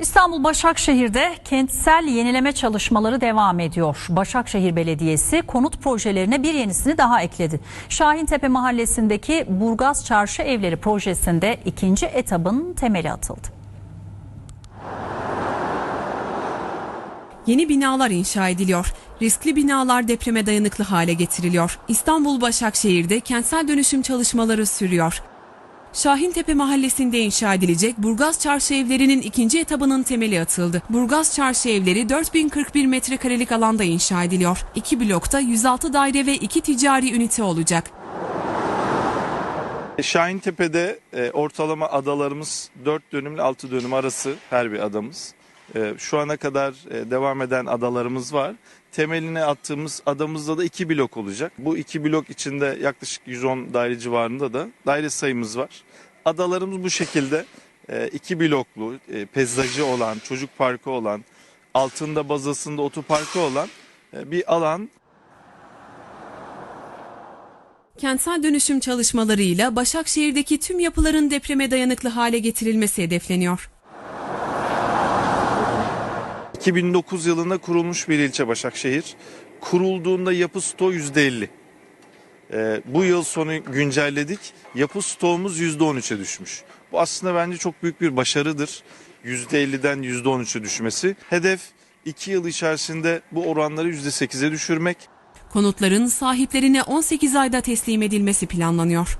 İstanbul Başakşehir'de kentsel yenileme çalışmaları devam ediyor. Başakşehir Belediyesi konut projelerine bir yenisini daha ekledi. Şahintepe Mahallesi'ndeki Burgaz Çarşı Evleri projesinde ikinci etabın temeli atıldı. Yeni binalar inşa ediliyor. Riskli binalar depreme dayanıklı hale getiriliyor. İstanbul Başakşehir'de kentsel dönüşüm çalışmaları sürüyor. Şahintepe mahallesinde inşa edilecek Burgaz Çarşı evlerinin ikinci etabının temeli atıldı. Burgaz Çarşı evleri 4041 metrekarelik alanda inşa ediliyor. İki blokta 106 daire ve iki ticari ünite olacak. Şahintepe'de e, ortalama adalarımız 4 dönümle 6 dönüm arası her bir adamız. E, şu ana kadar e, devam eden adalarımız var. Temeline attığımız adamızda da 2 blok olacak. Bu 2 blok içinde yaklaşık 110 daire civarında da daire sayımız var. Adalarımız bu şekilde 2 bloklu, e, peyzajı olan, çocuk parkı olan, altında bazasında otoparkı olan e, bir alan Kentsel dönüşüm çalışmalarıyla Başakşehir'deki tüm yapıların depreme dayanıklı hale getirilmesi hedefleniyor. 2009 yılında kurulmuş bir ilçe Başakşehir. Kurulduğunda yapı stoğu %50. Ee, bu yıl sonu güncelledik. Yapı stoğumuz %13'e düşmüş. Bu aslında bence çok büyük bir başarıdır. %50'den %13'e düşmesi. Hedef 2 yıl içerisinde bu oranları %8'e düşürmek. Konutların sahiplerine 18 ayda teslim edilmesi planlanıyor.